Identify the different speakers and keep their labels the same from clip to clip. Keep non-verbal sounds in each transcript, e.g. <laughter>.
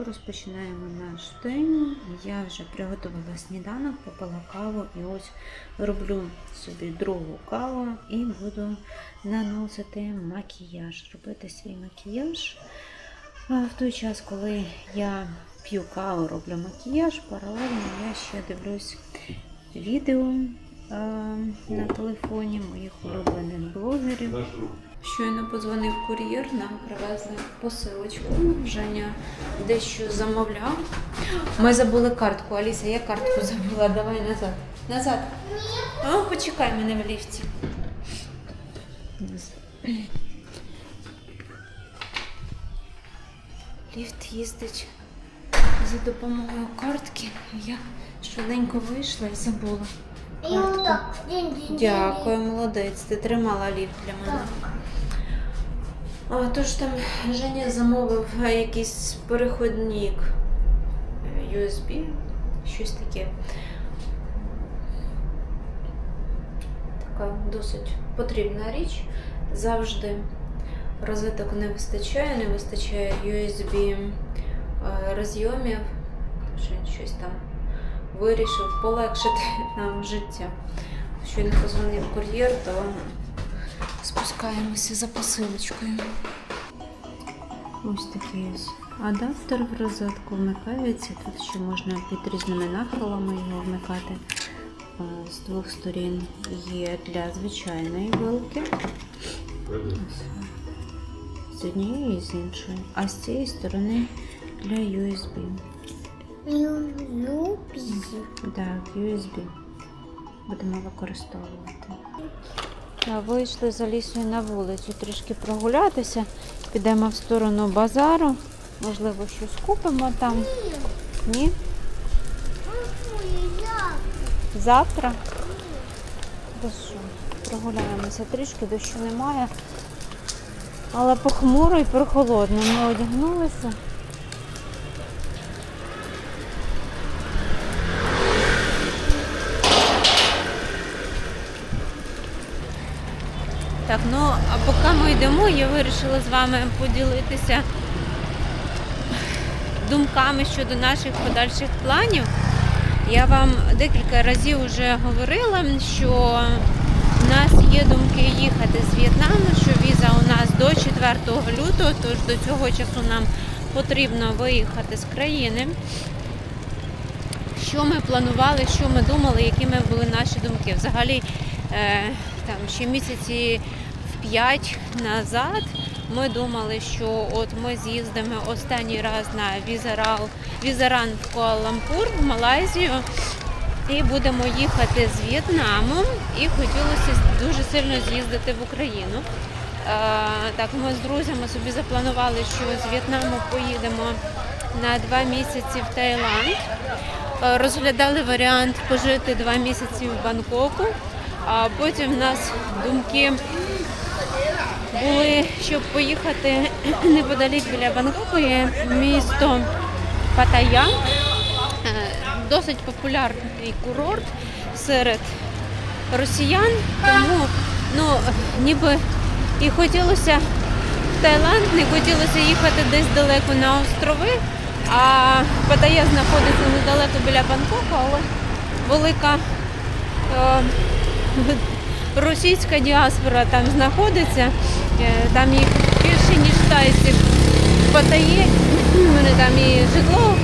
Speaker 1: раночку, розпочинаємо наш день. Я вже приготувала сніданок, попила каву і ось роблю собі другу каву і буду наносити макіяж, робити свій макіяж. А в той час, коли я п'ю каву, роблю макіяж, паралельно я ще дивлюсь відео на телефоні моїх улюблених блогерів. Щойно позвонив кур'єр, нам привезли посилочку. Женя дещо замовляв. Ми забули картку. Аліса, я картку <laughs> забула. Давай назад. Назад. О, почекай мене в ліфті. Ліфт їздить за допомогою картки. Я швиденько вийшла і забула.
Speaker 2: І
Speaker 1: Дякую, молодець. Ти тримала ліфт для мене. Тож там Женя замовив якийсь переходник USB, щось таке. Така досить потрібна річ. Завжди розеток не вистачає, не вистачає USB е, розйомів. Тож він щось там вирішив полегшити <laughs> нам життя. Щойно позвонив кур'єр, то спускаємося за посилочкою. Ось такий ось адаптер в розетку вмикається. Тут ще можна під різними нахилами його вмикати. З двох сторін є для звичайної вилки. Ось. З однієї і з іншої. А з цієї сторони для USB.
Speaker 2: Ю-ю-пі.
Speaker 1: Так, USB. Будемо використовувати. Вийшли за лісою на вулицю трішки прогулятися. Підемо в сторону базару. Можливо, щось купимо там. Ні? Завтра. Прогуляємося трішки, дощу немає. Але похмуро і прохолодно. Ми одягнулися. Так, ну а поки ми йдемо, я вирішила з вами поділитися думками щодо наших подальших планів. Я вам декілька разів вже говорила, що в нас є думки їхати з В'єтнаму, що віза у нас до 4 лютого, тож до цього часу нам потрібно виїхати з країни. Що ми планували, що ми думали, якими були наші думки. Взагалі, е, там ще місяці 5 назад ми думали, що от ми з'їздимо останній раз на Візарал, Візаран в Куала-Лампур, в Малайзію. І будемо їхати з В'єтнаму. І хотілося дуже сильно з'їздити в Україну. Е, так, ми з друзями собі запланували, що з В'єтнаму поїдемо на два місяці в Таїланд. Е, Розглядали варіант пожити два місяці в Бангкоку, а потім в нас думки щоб поїхати неподалік біля Бангкоку є місто Паттайя. Е, Досить популярний курорт серед росіян, тому ну, ніби і хотілося в Таїланд, не хотілося їхати десь далеко на острови, а Паттайя знаходиться недалеко біля Бангкоку, але велика е, російська діаспора там знаходиться, Е, там їх більше, ніж тайців Паттайі. Вони там і житло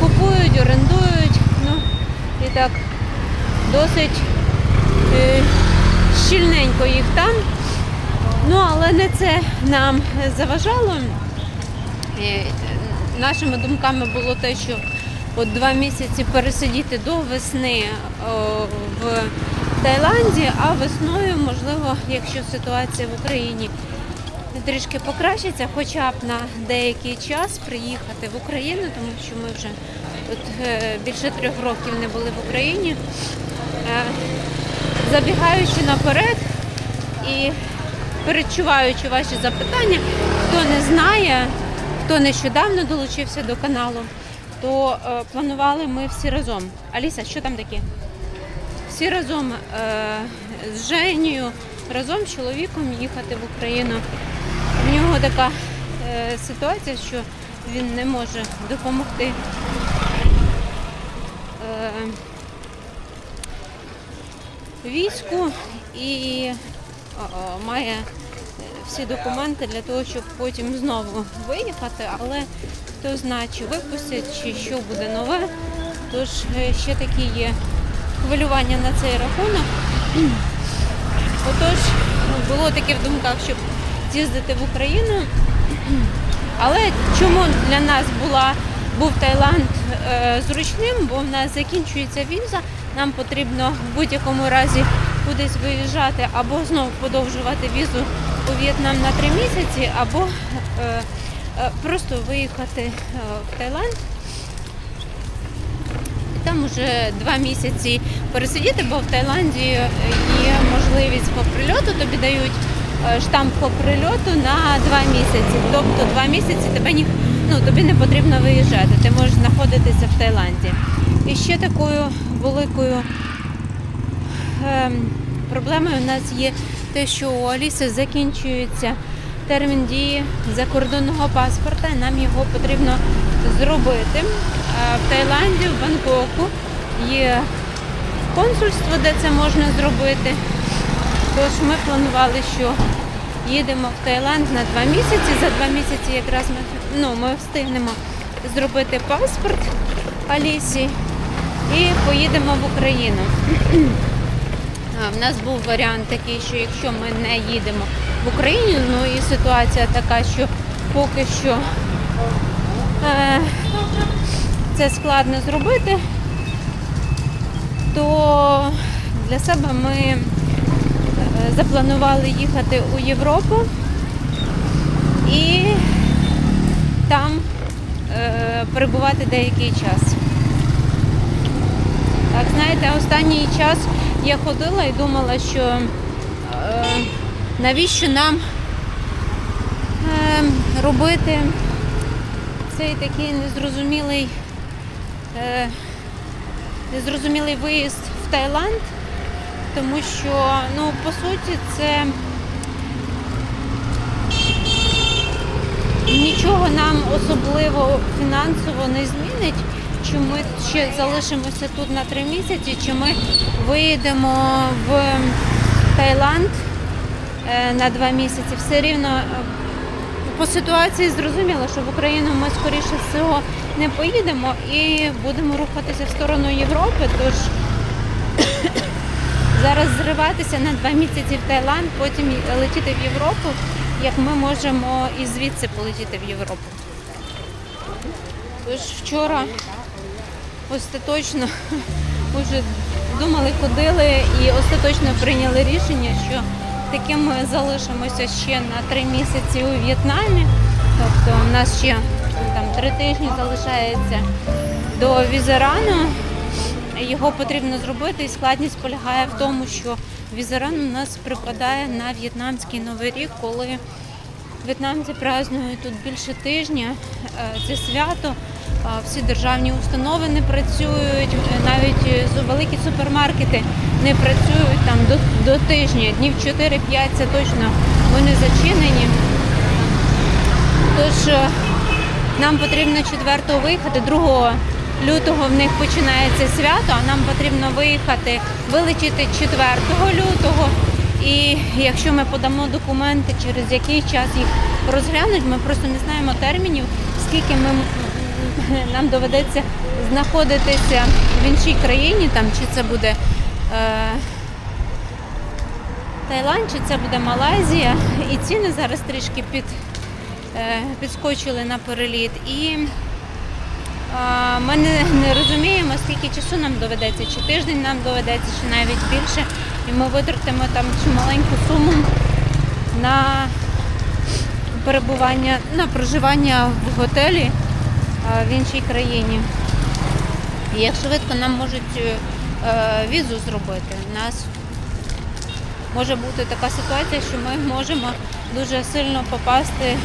Speaker 1: купують, орендують. Ну, і так досить е, щільненько їх там. Ну, але не це нам заважало. Е, Нашими думками було те, що от два місяці пересидіти до весни в Таїланді, а весною, можливо, якщо ситуація в Україні трішки покращиться, хоча б на деякий час приїхати в Україну, тому що ми вже от, е, більше трьох років не були в Україні. Е, Забігаючи наперед і передчуваючи ваші запитання, хто не знає, хто нещодавно долучився до каналу, то е, планували ми всі разом. Аліса, що там таке? Всі разом е, з Женєю, разом з чоловіком їхати в Україну. В нього така е, ситуація, що він не може допомогти. Е, війську і має всі документи для того, щоб потім знову виїхати, але хто знає, чи випустять, чи що буде нове. Тож ще такі є хвилювання на цей рахунок. Отож, ну, було таке в думках, щоб з'їздити в Україну. Але чому для нас була, був Таїланд е, зручним, бо в нас закінчується віза, нам потрібно в будь-якому разі кудись виїжджати або знову подовжувати візу у В'єтнам на три місяці, або е, е, просто виїхати е, в Таїланд. Там уже два місяці пересидіти, бо в Таїланді є можливість по прильоту, тобі дають е, штамп по прильоту на два місяці. Тобто два місяці тебе ні, ну, тобі не потрібно виїжджати, ти можеш знаходитися в Таїланді. І ще такою великою ем, проблемою в нас є те, що у Аліси закінчується термін дії закордонного паспорта, нам його потрібно зробити. Е, В Таїланді, в Бангкоку є консульство, де це можна зробити. Тож ми планували, що їдемо в Таїланд на два місяці. За два місяці якраз ми, ну, ми встигнемо зробити паспорт Алісі і поїдемо в Україну. В нас був варіант такий, що якщо ми не їдемо в Україну, ну і ситуація така, що поки що е, це складно зробити, то для себе ми е, запланували їхати у Європу і там е, перебувати деякий час. Так, знаєте, останній час я ходила і думала, що е, навіщо нам е, робити цей такий незрозумілий, незрозумілий виїзд в Таїланд, тому що, ну, по суті, це нічого нам особливо фінансово не змінить. Чи ми ще залишимося тут на три місяці, чи ми виїдемо в Таїланд е, на два місяці. Все рівно е, по ситуації зрозуміло, що в Україну ми скоріше всього не поїдемо і будемо рухатися в сторону Європи. Тож <coughs> зараз зриватися на два місяці в Таїланд, потім летіти в Європу, як ми можемо і звідси полетіти в Європу. Тож вчора остаточно <laughs> вже думали, ходили і остаточно прийняли рішення, що таким ми залишимося ще на три місяці у В'єтнамі. Тобто у нас ще там три тижні залишається до візерану. Його потрібно зробити, і складність полягає в тому, що візеран у нас припадає на в'єтнамський новий рік, коли В'єтнамці празднують тут більше тижня е, це свято. Всі державні установи не працюють, навіть е, великі супермаркети не працюють там до, до тижня, днів 4-5 це точно вони зачинені. Тож е, нам потрібно 4-го виїхати, 2 лютого в них починається свято, а нам потрібно виїхати, вилетіти 4 лютого. І якщо ми подамо документи, через який час їх розглянуть, ми просто не знаємо термінів, скільки ми, нам доведеться знаходитися в іншій країні, там, чи це буде Таїланд, чи це буде Малайзія. І ціни зараз трішки під, е, підскочили на переліт. І Ми не, не розуміємо, скільки часу нам доведеться, чи тиждень нам доведеться, чи навіть більше. І ми витратимо там цю маленьку суму на перебування, на проживання в готелі в іншій країні. І як швидко нам можуть е, візу зробити. У нас може бути така ситуація, що ми можемо дуже сильно попасти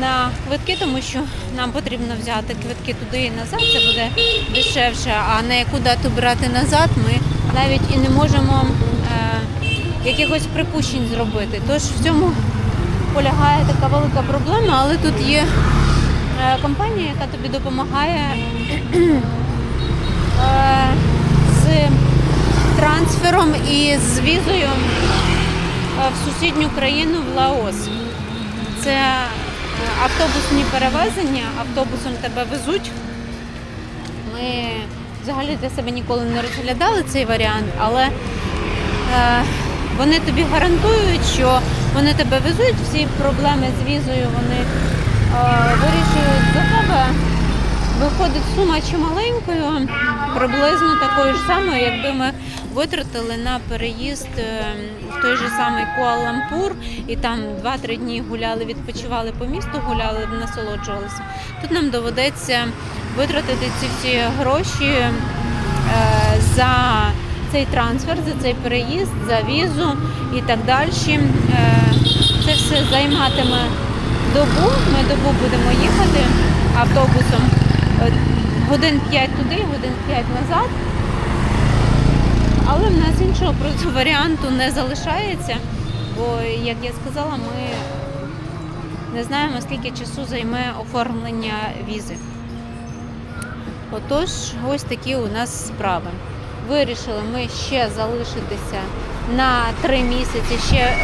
Speaker 1: на квитки, тому що нам потрібно взяти квитки туди і назад, це буде дешевше, а на яку дату брати назад, ми навіть і не можемо е, якихось припущень зробити. Тож в цьому полягає така велика проблема, але тут є е, компанія, яка тобі допомагає <clears throat> е, трансфером і з візою е, в сусідню країну в Лаос. Це е, автобусні перевезення, автобусом тебе везуть. Ми взагалі для себе ніколи не розглядали цей варіант, але е, вони тобі гарантують, що вони тебе везуть, всі проблеми з візою вони вирішують за тебе. Виходить сума чималенькою, приблизно такою ж самою, якби ми витратили на переїзд е, в той же самий Куала-Лампур і там 2-3 дні гуляли, відпочивали по місту, гуляли, насолоджувалися. Тут нам доведеться витратити ці всі гроші е, за цей трансфер, за цей переїзд, за візу і так далі. Е, Це все займатиме добу. Ми добу будемо їхати автобусом. Годин 5 туди, годин 5 назад. Але в нас іншого просто <laughs> варіанту не залишається, бо, як я сказала, ми не знаємо, скільки часу займе оформлення візи. Отож, ось такі у нас справи. Вирішили ми ще залишитися на три місяці, ще е,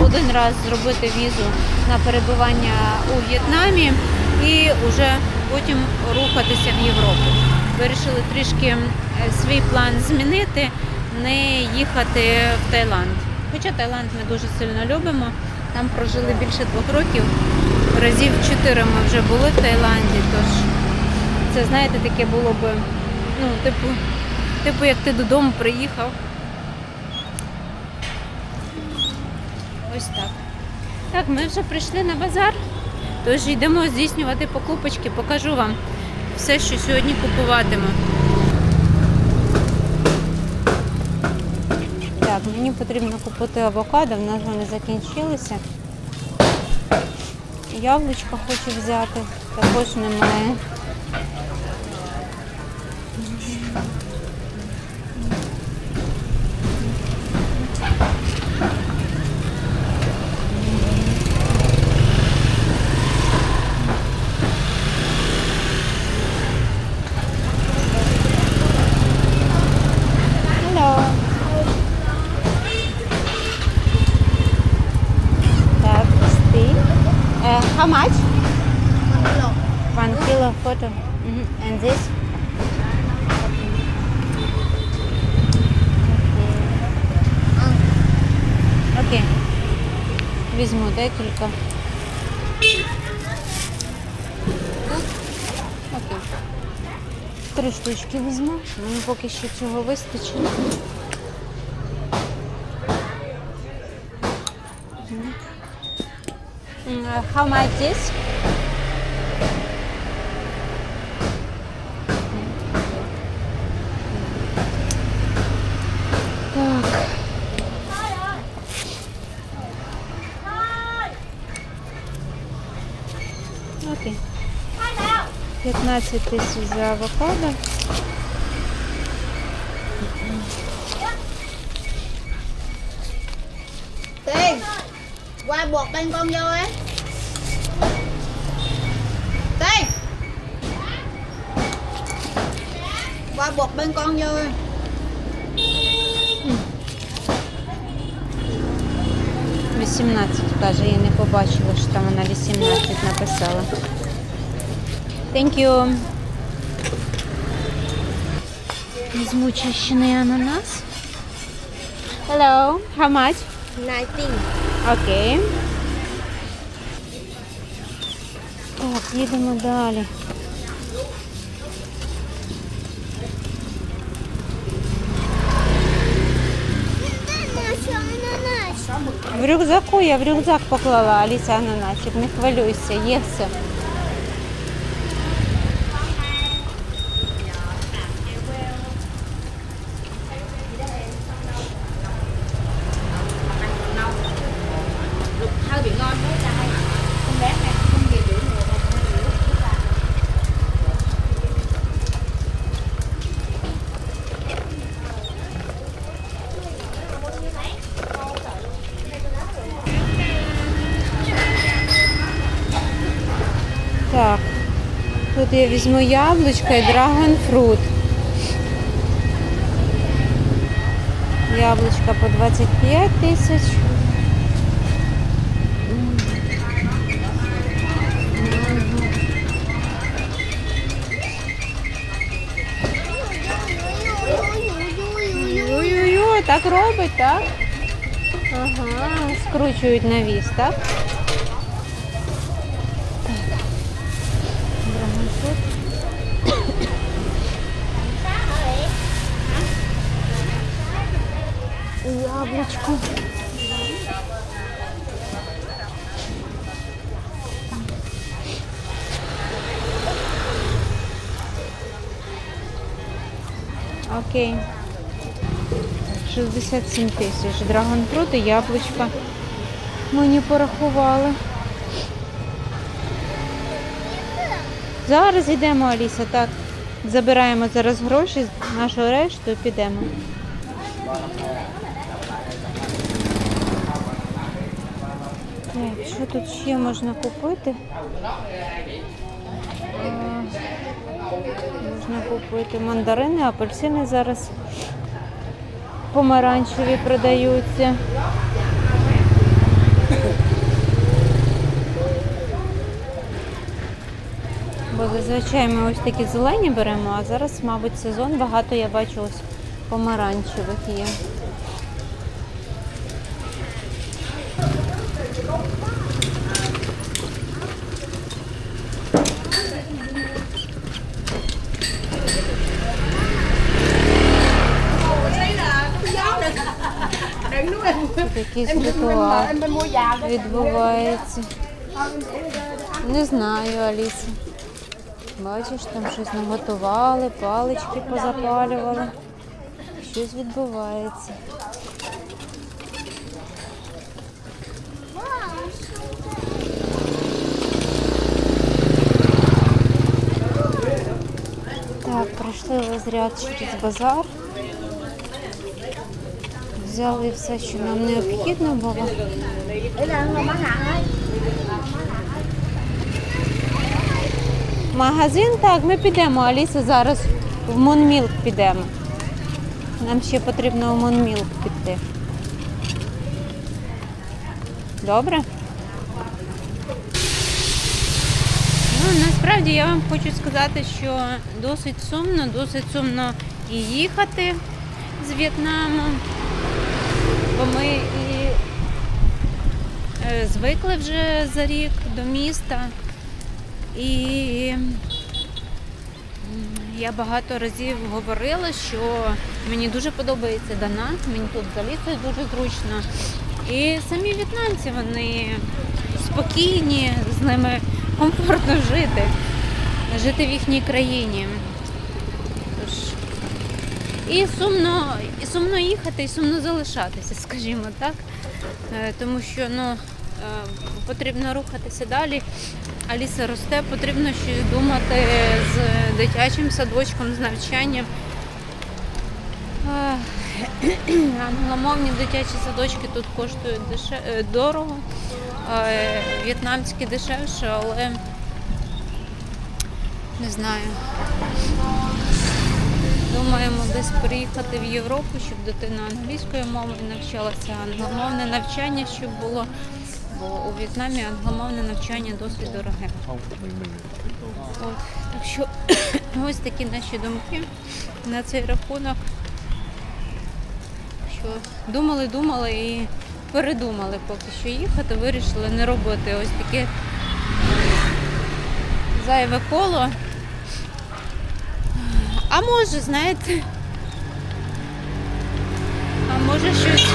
Speaker 1: один раз зробити візу на перебування у В'єтнамі і вже потім рухатися в Європу. Вирішили трішки свій план змінити, не їхати в Таїланд. Хоча Таїланд ми дуже сильно любимо. Там прожили більше двох років. Разів чотири ми вже були в Таїланді, тож це, знаєте, таке було б, ну, типу, типу, як ти додому приїхав. Ось так. Так, ми вже прийшли на базар, тож йдемо здійснювати покупочки, покажу вам все, що сьогодні купуватиму. Так, мені потрібно купити авокадо, в нас вони закінчилися. Яблучко хочу взяти, також немає. Hello. Так, steak. Uh, how much? Photo. Mhm. And this? Окей. Візьму декілька. Окей. Три штучки візьму. Мені поки що цього вистачить. How much this? Так. Окей. 15 тисяч за авокадо.
Speaker 2: Tiên Qua buộc bên con vô ấy Tiên Qua buộc bên con vô ấy.
Speaker 1: 18 каже, я не побачила, що там вона 18 написала. Thank you. Візьму чищений ананас. Hello, how much?
Speaker 2: 19
Speaker 1: Окей. Так, їдемо далі. В рюкзаку я в рюкзак поклала Аліся ананасик, не хвилюйся, є все. Я візьму яблучка і драгонфрут. Яблучка по 25 тисяч. Ой-ой-ой, так робить, так? Ага, скручують навіс? Так. Яблочко. Окей. 67 тисяч. Драгонфрут і яблучка. Мені порахували. Зараз йдемо, Аліса, так. Забираємо зараз гроші, нашу решту і підемо. Що тут ще можна купити? Можна купити мандарини, апельсини зараз помаранчеві продаються. Бо зазвичай ми ось такі зелені беремо, а зараз, мабуть, сезон багато я бачу ось помаранчевих є. Якийсь ритуал відбувається. Не знаю, Аліса. Бачиш, там щось наготували, палички позапалювали. Щось відбувається. Так, пройшли розряд через базар. Взяли все, що нам необхідно було. Магазин, так, ми підемо. Аліса зараз в Монмілк підемо. Нам ще потрібно в Монмілк піти. Добре? Ну, насправді я вам хочу сказати, що досить сумно, досить сумно і їхати з В'єтнаму, бо ми і е, звикли вже за рік до міста. І я багато разів говорила, що мені дуже подобається Дананг, мені тут залізти дуже зручно. І самі в'єтнамці, вони спокійні, з ними комфортно жити, жити в їхній країні. І сумно, і сумно їхати, і сумно залишатися, <laughs> скажімо так. Е, Тому що ну, е, потрібно рухатися далі. Аліса росте, потрібно щось думати з дитячим садочком, з навчанням. Е, <clears throat> Англомовні дитячі садочки тут коштують деше... е, дорого, в'єтнамські дешевше, але не знаю. Думаємо десь приїхати в Європу, щоб дитина англійською мовою навчалася, англомовне навчання, щоб було. Бо у В'єтнамі англомовне навчання досить дороге. От, так що <coughs> ось такі наші думки на цей рахунок. Що думали, думали і передумали поки що їхати, вирішили не робити ось таке зайве коло. А може, знаєте, а може щось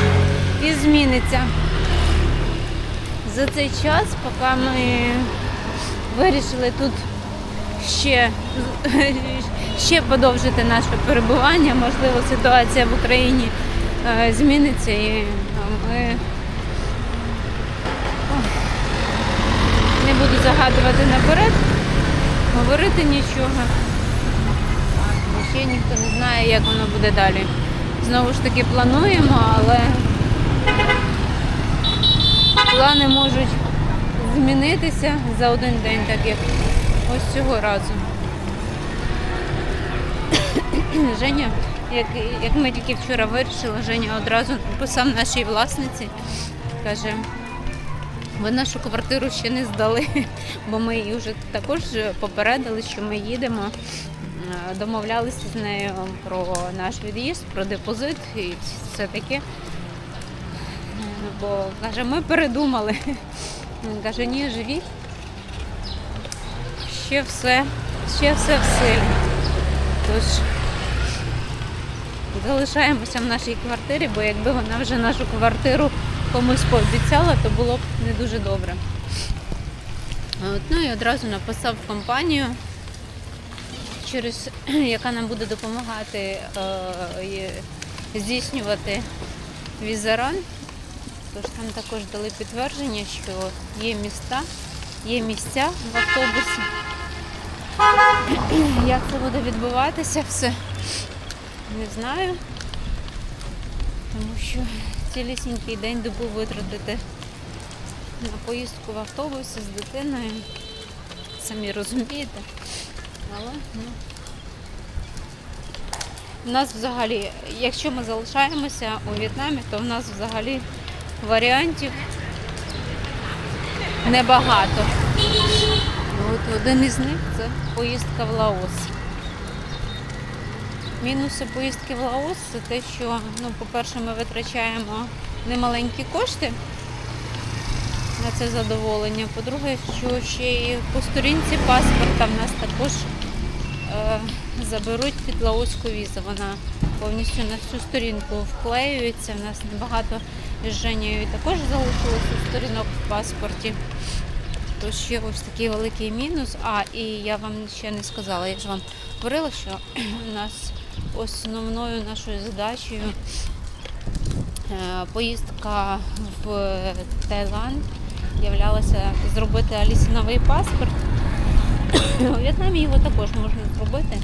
Speaker 1: і зміниться за цей час, поки ми вирішили тут ще, ще подовжити наше перебування. Можливо, ситуація в Україні е, зміниться і е, ми не буду загадувати наперед, говорити нічого. Ще ніхто не знає, як воно буде далі. Знову ж таки плануємо, але плани можуть змінитися за один день, так як ось цього разу. <coughs> Женя, як, як ми тільки вчора вирішили, Женя одразу написав нашій власниці, каже, ви нашу квартиру ще не здали, <laughs> бо ми її вже також попередили, що ми їдемо. Домовлялися з нею про наш від'їзд, про депозит і все таке. Бо каже, ми передумали. Він каже, ні, живіть. Ще все, ще все в силі. Тож залишаємося в нашій квартирі, бо якби вона вже нашу квартиру комусь пообіцяла, то було б не дуже добре. От, ну і одразу написав компанію, через <clears throat> яка нам буде допомагати е, здійснювати візаран. Тож там також дали підтвердження, що є міста, є місця в автобусі. <clears throat> Як це буде відбуватися, все не знаю. Тому що цілісінький день добу витратити на поїздку в автобусі з дитиною. Самі розумієте. Але ну. У нас взагалі, якщо ми залишаємося у В'єтнамі, то в нас взагалі варіантів небагато. От один із них це поїздка в Лаос. Мінуси поїздки в Лаос це те, що, ну, по-перше, ми витрачаємо немаленькі кошти це задоволення. По-друге, що ще і по сторінці паспорта в нас також е, заберуть під лаоську візу. Вона повністю на всю сторінку вклеюється. У нас небагато з Женєю також залишилося сторінок в паспорті. То ще ось такий великий мінус. А, і я вам ще не сказала, я ж вам говорила, що <clears throat> у нас основною нашою задачею е, поїздка в Таїланд являлася зробити Алісі паспорт. <coughs> У В'єтнамі його також можна зробити.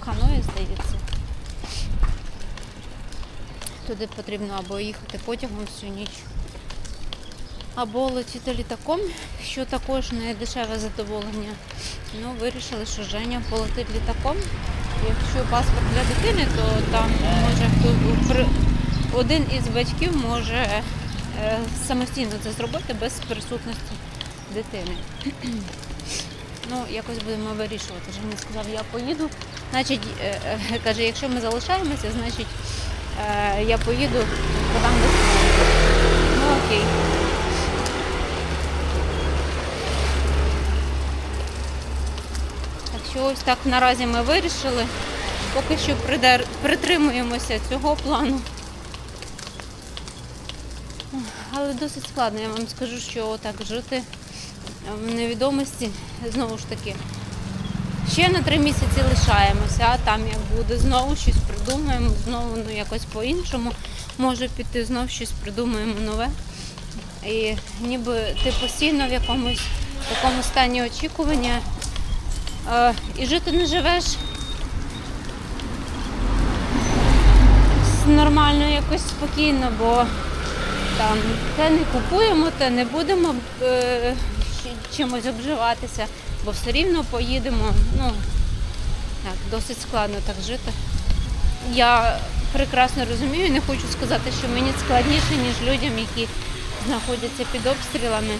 Speaker 1: Ханої, здається. Туди потрібно або їхати потягом всю ніч, або летіти літаком, що також не дешеве задоволення. Ну, вирішили, що Женя полетить літаком. Якщо паспорт для дитини, то там може один із батьків може самостійно це зробити без присутності дитини. Ну, якось будемо вирішувати. Женя сказав, я поїду. Значить, е, е, каже, якщо ми залишаємося, значить е, я поїду, подам документи. Ну окей. Так що ось так наразі ми вирішили. Поки що притримуємося цього плану. Але досить складно, я вам скажу, що так жити в невідомості знову ж таки. Ще на три місяці лишаємося, а там як буде, знову щось придумаємо, знову ну, якось по-іншому. Може піти, знову щось придумаємо нове. І ніби ти постійно в якомусь такому стані очікування е, і жити не живеш нормально, якось спокійно, бо там те не купуємо, те не будемо е, чимось обживатися, бо все рівно поїдемо. Ну, так, досить складно так жити. Я прекрасно розумію, не хочу сказати, що мені складніше, ніж людям, які знаходяться під обстрілами.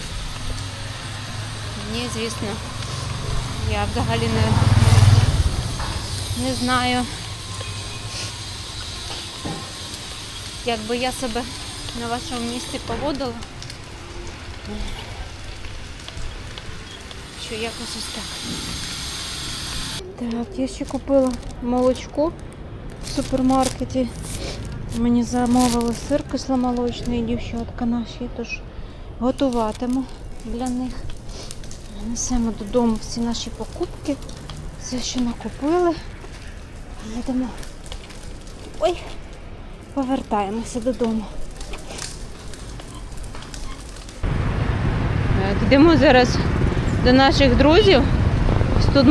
Speaker 1: Ні, звісно. Я взагалі не, не знаю, як би я себе на вашому місці поводила. Що якось ось так. Так, я ще купила молочко в супермаркеті. Мені замовили сир кисломолочний дівчатка наші, тож готуватиму для них. Несемо додому всі наші покупки. Все, що накупили. Йдемо. Ой, повертаємося додому. Так, йдемо зараз до наших друзів. Тут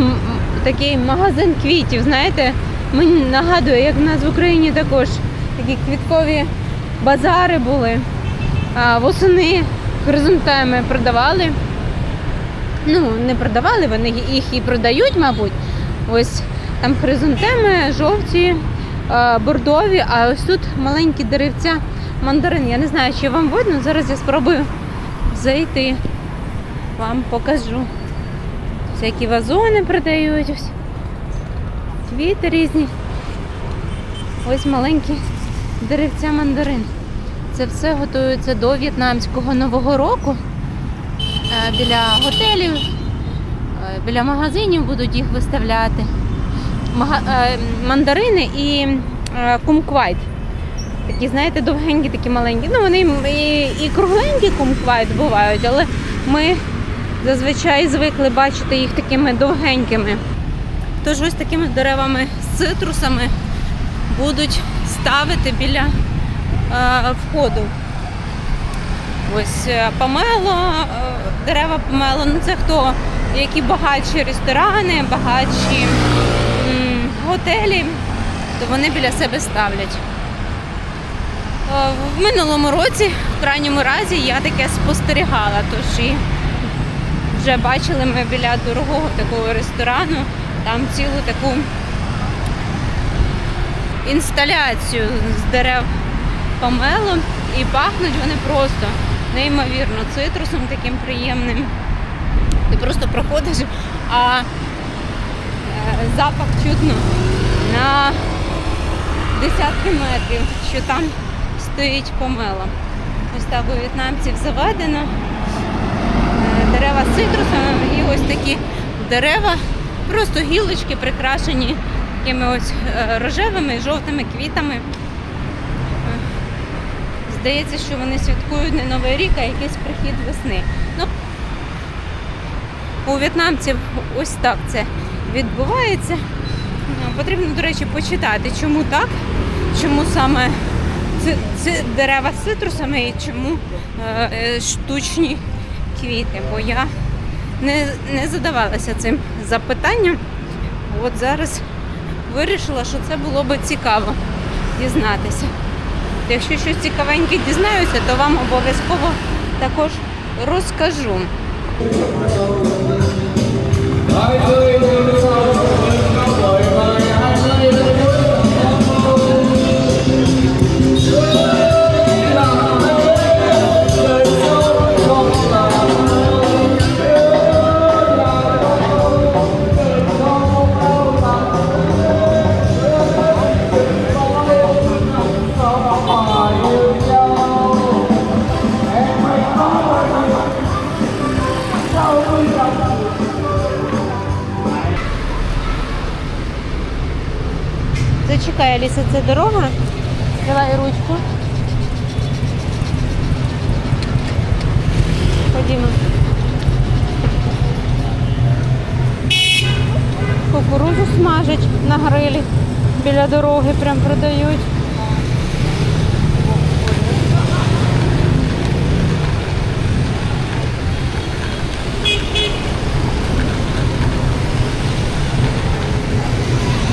Speaker 1: такий магазин квітів, знаєте, мені нагадує, як в нас в Україні також такі квіткові базари були. А восени хризантеми продавали. Ну, не продавали, вони їх і продають, мабуть. Ось там хризантеми, жовті, бордові, а ось тут маленькі деревця мандарин. Я не знаю, чи вам видно. Зараз я спробую зайти. Вам покажу. Всякі вазони продають. Ось. Квіти різні. Ось маленькі деревця мандарин. Це все готується до в'єтнамського нового року. Е, Біля готелів, е, біля магазинів будуть їх виставляти. Е, Мандарини і кумквайт. Такі, знаєте, довгенькі, такі маленькі. Ну, вони і, і кругленькі кумквайт бувають, але ми зазвичай звикли бачити їх такими довгенькими. Тож ось такими деревами з цитрусами будуть ставити біля е, входу. Ось е, помело, е, дерева помело, ну це хто? Які багатші ресторани, багатші м, готелі, то вони біля себе ставлять. Е, В минулому році, в крайньому разі, я таке спостерігала, тож і вже бачили ми біля дорогого такого ресторану, там цілу таку інсталяцію з дерев помело і пахнуть вони просто неймовірно цитрусом таким приємним. Ти просто проходиш, а е, запах чутно на десятки метрів, що там стоїть помело. Ось так у в'єтнамців заведено. Е, Дерева з цитрусами і ось такі дерева, просто гілочки прикрашені такими ось е, рожевими і жовтими квітами. Е, Здається, що вони святкують не Новий рік, а якийсь прихід весни. Ну, у в'єтнамців ось так це відбувається. Ну, Потрібно, до речі, почитати, чому так, чому саме ци, дерева з цитрусами і чому е, е, штучні квіти. Бо я не, не задавалася цим запитанням. От зараз вирішила, що це було би цікаво дізнатися. Якщо щось цікавеньке дізнаюся, то вам обов'язково також розкажу. Зачекай, Аліса, це дорога. Давай ручку. Ходімо. Кукурузу смажать на грилі. Біля дороги прям продають.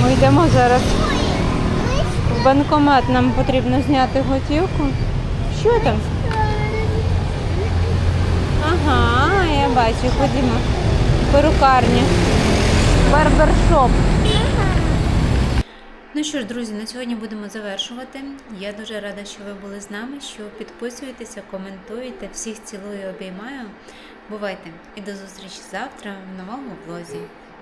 Speaker 1: Ми йдемо зараз банкомат. Нам потрібно зняти готівку. Що там? Ага, я бачу, ходімо. Перукарня. Барбершоп. Ну що ж, друзі, на сьогодні будемо завершувати. Я дуже рада, що ви були з нами. Що підписуєтеся, коментуєте. Всіх цілую, обіймаю. Бувайте і до зустрічі завтра в новому влозі.